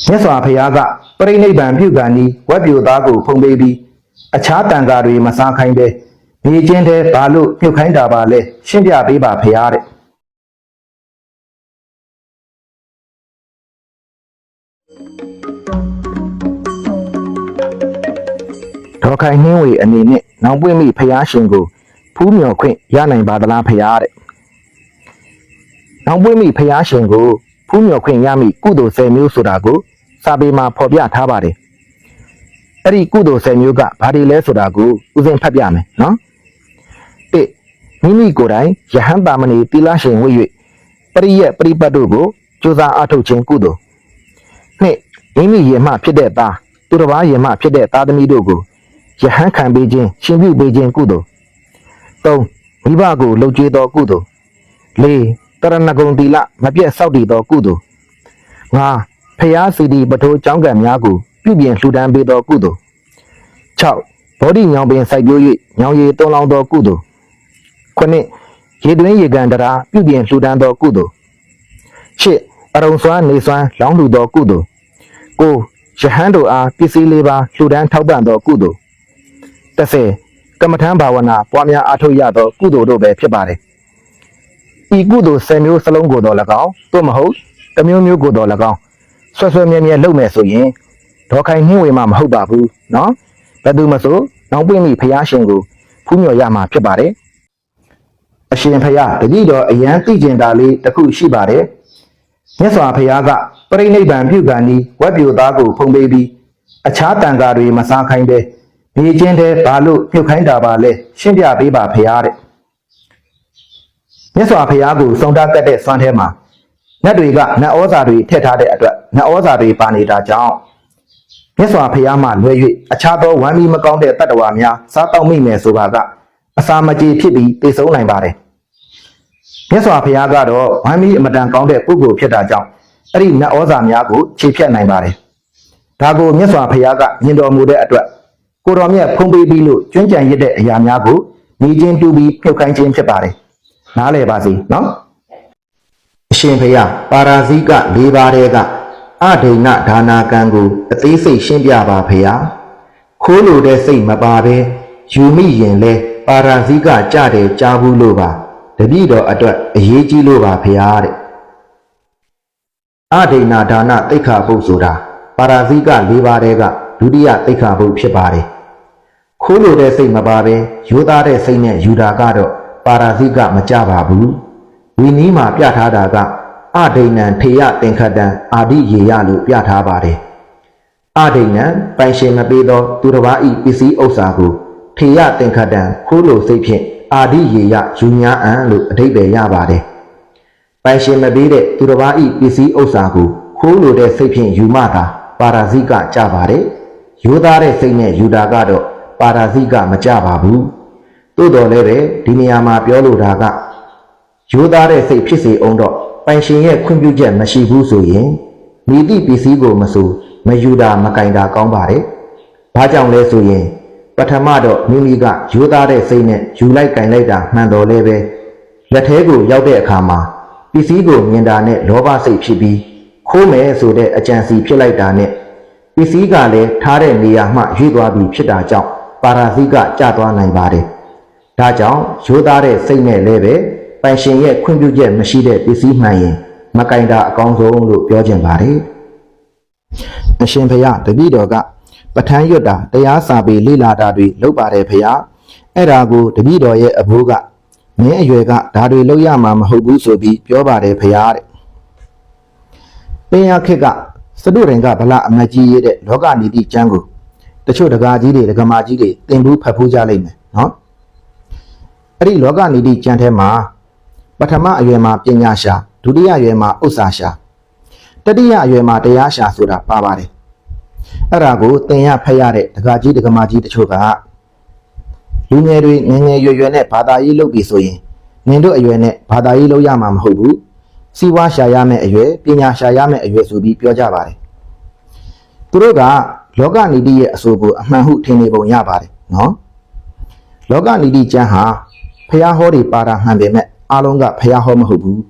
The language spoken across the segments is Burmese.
မြတ်စွာဘုရားကပြိဋိဘံပြုကံဤဝက်ပြိုသားကိုဖုံးပေးပြီးအခြားတန်ဃာတွေမစားခိုင်းပဲမြေချင်းတဲ့ဘာလို့ပြုတ်ခိုင်းတာပါလဲရှင်းပြပေးပါဘုရားတဲ့ဒေါ်ခိုင်နှင်းဝေအနေနဲ့နောင်ပွင့်မိဖျားရှင်ကိုဖူးမြော်ခွင့်ရနိုင်ပါသလားဖျားတဲ့နောင်ပွင့်မိဖျားရှင်ကို ဖူးမြော်ခွင့်ရမိကုသိုလ်၁၀မျိုးဆိုတာကိုစာပေမှာဖော်ပြထားပါတယ်အဲ့ဒီကုသိုလ်၁၀မျိုးကဘာတွေလဲဆိုတာကိုဦးစဉ်ဖတ်ပြမယ်နော်တစ်မိမိကိုယ်တိုင်ယဟန်တာမဏေတိလရှင်ဝိ၍ပရိယက်ပရိပတ်တို့ကိုကြိုးစားအားထုတ်ခြင်းကုသိုလ်နှစ်မိမိရေမှဖြစ်တဲ့သားသူတစ်ပါးရေမှဖြစ်တဲ့သားသမီးတို့ကိုယဟန်ခံပေးခြင်းရှင်ပြုပေးခြင်းကုသိုလ်၃မိဘကိုလှုပ်ကြွေးသောကုသိုလ်၄ တရဏဂုံတိလမပြတ်စောက်တည်သောကုသိုလ်၅ဖျားစီဒီပထိုးကျောင်းကံများကိုပြုပြင်လှူဒန်းပေးသောကုသိုလ်၆ဘောဓိညောင်ပင်စိုက်ပျိုး၍ညောင်ရည်သွန်းလောင်းသောကုသိုလ်၉ရေတွင်းရေကန်တရာပြုပြင်လှူဒန်းသောကုသိုလ်၈အရုံစွမ်းနေစွမ်းလောင်းလှူသောကုသိုလ်၉ယဟန်တို့အားပစ္စည်းလေးပါလှူဒန်းထောက်ပံ့သောကုသိုလ်30ကမ္မထံဘာဝနာပွားများအားထုတ်ရသောကုသိုလ်တို့ပဲဖြစ်ပါတယ်။ ဤကုသိုလ်10မျိုးစလုံးကိုတော့၎င်းသို့မဟုတ်တစ်မျိုးမျိုးကိုတော့၎င်းဆွဆွမြဲမြဲလုပ်မယ်ဆိုရင်ဒေါ်ခိုင်နှင်းဝေမှာမဟုတ်ပါဘူးเนาะဘယ်သူမဆိုနောင်ပွင့်မိဖျားရှင်ကိုဖူးမြော်ရမှာဖြစ်ပါတယ်။အရှင်ဖျားတတိတော်အယံသိကျင်တာလေးတစ်ခုရှိပါတယ်။မြတ်စွာဘုရားကပြိဋိဘံပြုကံဤဝက်ပြိုသားကိုဖုံးပေးပြီးအခြားတန်ဃာတွေမစားခိုင်းတဲ့ မြေချင်းတဲ့ဘာလို့ပြုတ်ခိုင်းတာပါလဲရှင်းပြပေးပါဖရားတဲ့ မြတ်စွာဘုရားကိုစုံတာကတ်တဲ့စွမ်းထဲမှာနတ်တွေကနတ်ဩဇာတွေထည့်ထားတဲ့အတွက်နတ်ဩဇာတွေပါနေတာကြောင့်မြတ်စွာဘုရားမှလွဲ၍အခြားသောဝမ်းမီမကောင်းတဲ့တတ္တဝါများစားတောက်မိမယ်ဆိုတာကအစာမကြေဖြစ်ပြီးသိဆုံးနိုင်ပါတယ်မြတ်စွာဘုရားကတော့ဝမ်းမီအမတန်ကောင်းတဲ့ပုဂ္ဂိုလ်ဖြစ်တာကြောင့်အဲ့ဒီနတ်ဩဇာများကိုခြေဖြတ်နိုင်ပါတယ်ဒါကိုမြတ်စွာဘုရားကမြင်တော်မူတဲ့အတွက်ကိုတော်မြတ်ဖုံးပေးပြီးလို့ကျွမ်းကြံရတဲ့အရာများကိုညီချင်းတူပြီးပြုတ်ခိုင်းခြင်းဖြစ်ပါတယ်။ နားလည်ပါစေနော်။အရှင်ဖေယပါရာဇိက၄ပါးတဲကအဒိဏဒါနာကံကိုအသေးစိတ်ရှင်းပြပါဖေယ။ခိုးလိုတဲ့စိတ်မပါဘဲယူမိရင်လဲပါရာဇိကကြတယ်ကြားဘူးလို့ပါ။တပည့်တော်အတွက်အရေးကြီးလို့ပါဖေယတဲ့။အဒိဏဒါနတိတ်ခါပုတ်ဆိုတာပါရာဇိက၄ပါးတဲကဒုတိယတိတ်ခါပုတ်ဖြစ်ပါတယ်။ခိုးလိုတဲ့စိတ်မပါပဲရိုးသားတဲ့စိတ်နဲ့ယူတာကတော့ ပါရာဇိကမကြပါဘူးဝီနီးမှာပြထားတာကအဒိဏံထေယသင်္ခတံအာဒိရေယလို့ပြထားပါတယ်အဒိဏံပိုင်ရှင်မပေးသော သူတစ်ပါးဤပစ္စည်းဥစ္စာကိုထေယသင်္ခတံခိုးလိုစိတ်ဖြင့်အာဒိရေယယူညာအံလို့အဓိပ္ပာယ်ရပါတယ်ပိုင်ရှင်မပေးတဲ့သူတစ်ပါးဤပစ္စည်းဥစ္စာကိုခိုးလိုတဲ့စိတ်ဖြင့်ယူမှသာပါရာဇိကကြပါတယ်ရိုးသားတဲ့စိတ်နဲ့ယူတာကတော့ပါရာဇိကမကြပါဘူး သို့တော်လည်းပဲဒီနေရာမှာပြောလိုတာကရိုးသားတဲ့စိတ်ဖြစ်စေအောင်တော့ပိုင်ရှင်ရဲ့ခွင့်ပြုချက်မရှိဘူးဆိုရင်မိသည့်ပစ္စည်းကိုမဆိုမယူတာမကင်တာကောင်းပါတယ်။ဘာကြောင့်လဲဆိုရင် ပထမတော့မိမိကရိုးသားတဲ့စိတ်နဲ့ယူလိုက်ကင်လိုက်တာမှန်တော်လဲပဲလက်ထဲကိုရောက်တဲ့အခါမှာပစ္စည်းကိုမြင်တာနဲ့လောဘစိတ်ဖြစ်ပြီးခိုးမယ်ဆိုတဲ့အကြံစီဖြစ်လိုက်တာနဲ့ပစ္စည်းကလည်းထားတဲ့နေရာမှရွေ့သွားပြီးဖြစ်တာကြောင့်ပါရာဇိကကျသွားနိုင်ပါတယ်။ ဒါကြောင့်ရိုးသားတဲ့စိတ်နဲ့လည်းပဲပိုင်ရှင်ရဲ့ခွင့်ပြုချက်မရှိတဲ့ပစ္စည်းမှန်ရင်မကင်တာအကောင်းဆုံးလို့ပြောချင်ပါတယ်။အရှင်ဖရာတပည့်တော်ကပဋ္ဌာန်းရွတ်တာတရားစာပေလေ့လာတာတွေလုပ်ပါတယ်ဖရာ။အဲ့ဒါကိုတပည့်တော်ရဲ့အဘိုးကမင်းအရွယ်ကဒါတွေလုပ်ရမှာမဟုတ်ဘူးဆိုပြီးပြောပါတယ်ဖရာတဲ့။ပင်ရခက်ကစတုရင်ကဗလအမတ်ကြီးရေးတဲ့လောကနီတိကျမ်းကိုတချို့ဒကာကြီးတွေဒကမာကြီးတွေသင်ဘူးဖတ်ဖူးကြလိမ့်မယ်နော် အဲ့ဒီလောကနီတိကျမ်းထဲမှာပထမအရွယ်မှာပညာရှာဒုတိယအရွယ်မှာဥစ္စာရှာတတိယအရွယ်မှာတရားရှာဆိုတာပါပါတယ်အဲ့ဒါကိုသင်ရဖတ်ရတဲ့ဒကာကြီးဒကမာကြီးတချို့ကလူငယ်တွေငယ်ငယ်ရွယ်ရွယ်နဲ့ဘာသာရေးလုပ်ပြီဆိုရင်နင်တို့အရွယ်နဲ့ဘာသာရေးလုပ်ရမှာမဟုတ်ဘူးစီးပွားရှာရမယ့်အရွယ်ပညာရှာရမယ့်အရွယ်ဆိုပြီးပြောကြပါတယ်သူတို့ကလောကနီတိရဲ့အဆိုကိုအမှန်ဟုထင်နေပုံရပါတယ်နော်လောကနီတိကျမ်းဟာ ဖះဟောတွေပါတာမှန်ပေမဲ့အားလုံးကဖះဟောမဟုတ်ဘူး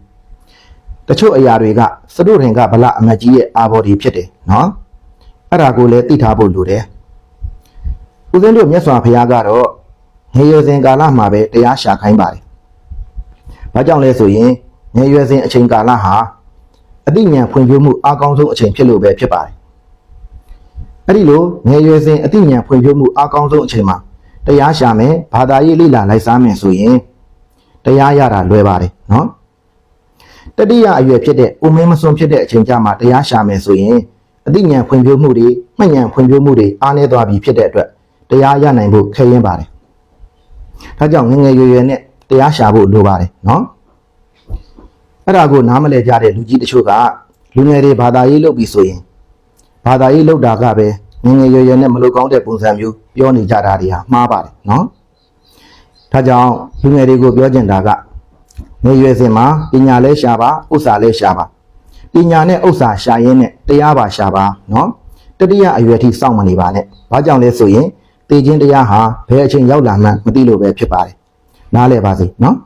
တချို့အရာတွေကစတုထင်ကဗလအမတ်ကြီးရဲ့အာဘော်ဒီဖြစ်တယ်နော်အဲ့ဒါကိုလည်းသိထားဖို့လိုတယ်ဦးဇင်းတို့မြတ်စွာဘုရားကတော့ငရေရွယ်စဉ်ကာလမှာပဲတရားရှာခိုင်းပါတယ်ဘာကြောင့်လဲဆိုရင်ငရေရွယ်စဉ်အချိန်ကာလဟာအသိဉာဏ်ဖွံ့ဖြိုးမှုအကောင်းဆုံးအချိန်ဖြစ်လို့ပဲဖြစ်ပါတယ်အဲ့ဒီလိုငရေရွယ်စဉ်အသိဉာဏ်ဖွံ့ဖြိုးမှုအကောင်းဆုံးအချိန်မှာ တရားရှာမယ်ဘာသာရေးလေ့လာလိုက်စားမယ်ဆိုရင်တရားရတာလွယ်ပါတယ်နော်တတိယအရွယ်ဖြစ်တဲ့ဥမင်းမစွန်းဖြစ်တဲ့အချိန်ကြမှာတရားရှာမယ်ဆိုရင်အသိဉာဏ်ဖွံ့ဖြိုးမှုတွေမှတ်ဉာဏ်ဖွံ့ဖြိုးမှုတွေအားနည်းသွားပြီဖြစ်တဲ့အတွက်တရားရနိုင်ဖို့ခဲရင်ပါတယ်။ဒါကြောင့်ငယ်ငယ်ရွယ်ရွယ်နဲ့တရားရှာဖို့လိုပါတယ်နော်။အဲ့ဒါကိုနားမလည်ကြတဲ့လူကြီးတချို့ကလူငယ်တွေဘာသာရေးလုပ်ပြီဆိုရင်ဘာသာရေးလုပ်တာကပဲ ငယ်ငယ်ရွယ်ရွယ်နဲ့မလုပ်ကောင်းတဲ့ပုံစံမျိုးပြောနေကြတာတွေဟာမှားပါတယ်နော်။ဒါကြောင့်လူငယ်တွေကိုပြောချင်တာကနေရွယ်စဉ်မှာပညာလဲရှာပါဥစ္စာလဲရှာပါပညာနဲ့ဥစ္စာရှာရင်းနဲ့တရားပါရှာပါနော်တတိယအရွယ်ထိစောင့်မနေပါနဲ့ဘာကြောင့်လဲဆိုရင်တေခြင်းတရားဟာဘယ်အချိန်ရောက်လာမှန်းမသိလို့ပဲဖြစ်ပါတယ်နားလဲပါစေနော်